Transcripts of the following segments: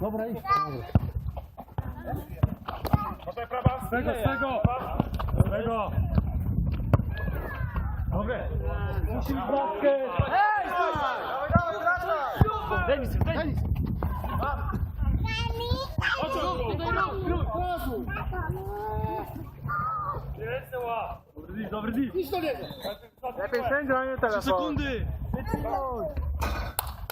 Dobra, idź. Poczekaj, prawa. Z tego, z tego. Z tego. Dobrze. Musimy bratkę. Hej! Dawaj, dawaj, wracaj! Denis, Denis. Dobry dzień. Dobry dzień. Lepiej sędzia, nie telefon. Trzy sekundy.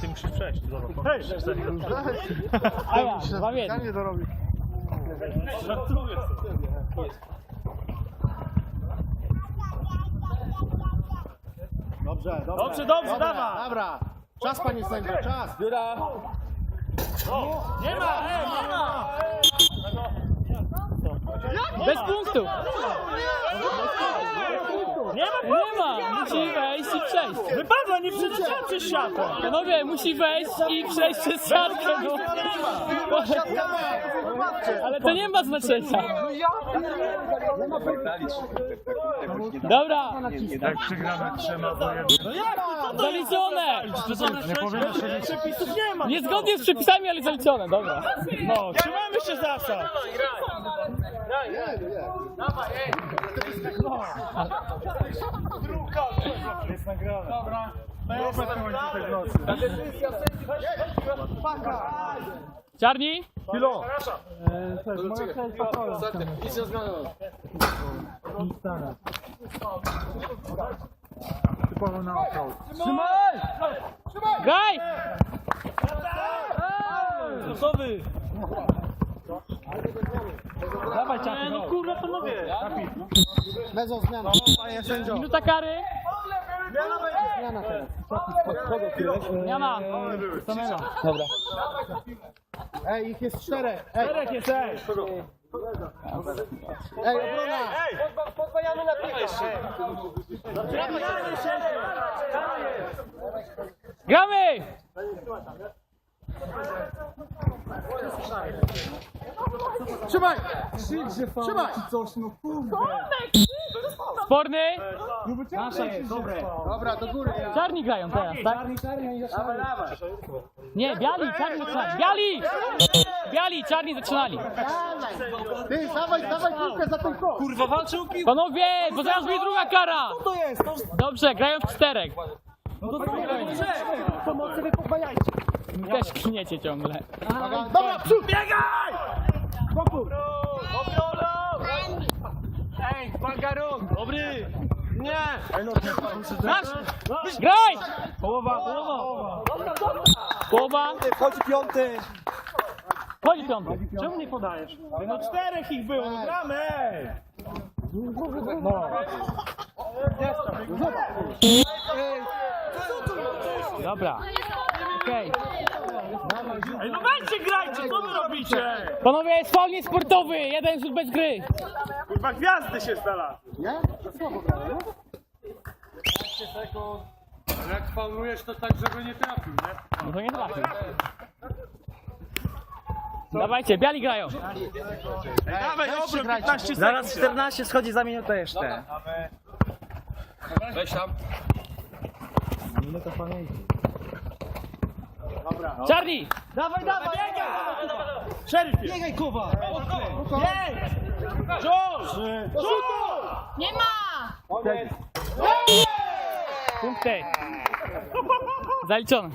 Ty musisz przejść. Hej, A ja, dwa w jednym. żartuję sobie. Dobrze, dobrze. Dobrze, dobrze, dawaj. Dobra. Czas, panie sędzio, czas. Biura. Nie ma, ej, nie ma. Bez punktów. Nie ma, Nie ma. Musi wejść. Wypadła, nie przeleciała przez siatę. Panowie, musi wejść i przejść przez siatkę. No. Ale to nie ma znaczenia. Dobra, Jak przegramy trzema jednego. zaliczone. Nie przepisów nie ma. Niezgodnie z przepisami, ale zaliczone. Dobra. No, trzymajmy się zasad. Jest nagrane. Dobra. Dobra, to będzie w nocy. Czarni? Kilo. Typowo na okał. Graj! Gotowy. Dawaj, czarny. No kurwa, panowie. Bezą zmiana. Panie sędzio. Minuta kary. Zmiana teraz. Nie ma. Dobra. Ej, ich jest czterech. Ej, Czterech jest, ej. ej, obrona. Podwajamy na piłkę. Gramy! Trzymaj. Trzymaj. Sporny? Nasze jest, dobre. Dobra, do góry. Czarni grają teraz, tak? Dawaj, dawaj. Nie, biali, czarni zaczynali. Biali! Biali, czarni zaczynali. Ty, dawaj, dawaj piłkę za ten kok. Kurwa, walczył piłkę. Panowie, bo zaraz będzie druga kara. to jest? To... Dobrze, grają w czterech. Pomocy wy podwajajcie. Też kniecie ciągle. Dobra, przód. Biegaj! Ej, bangaruk! Dobry! Nie! No, Nasz! Graj! Połowa, połowa. Połowa. Wchodzi piąty. Chodzi piąty. Czemu nie podajesz? No czterech ich było, no gramy! No. Dobra. Okej. Ej, no weźcie grajcie, co wy robicie? Panowie, jest faul niesportowy. Jeden rzut bez gry. Kurwa, gwiazdy się znalazły. Nie? To słabo grają, no? Jak faulujesz, to tak, żeby nie trafił, nie? No to nie trafił. Dawajcie, biali grają. Dawaj, weźcie, obrót, grajcie. 15 sekund. Zaraz 14 schodzi za minutę jeszcze. Czarni! Dawaj, dawaj, biegaj! Szeryfie! Biegaj, Kuba! Bieg! Rzuć! Nie ma! Punkty. Zaliczone.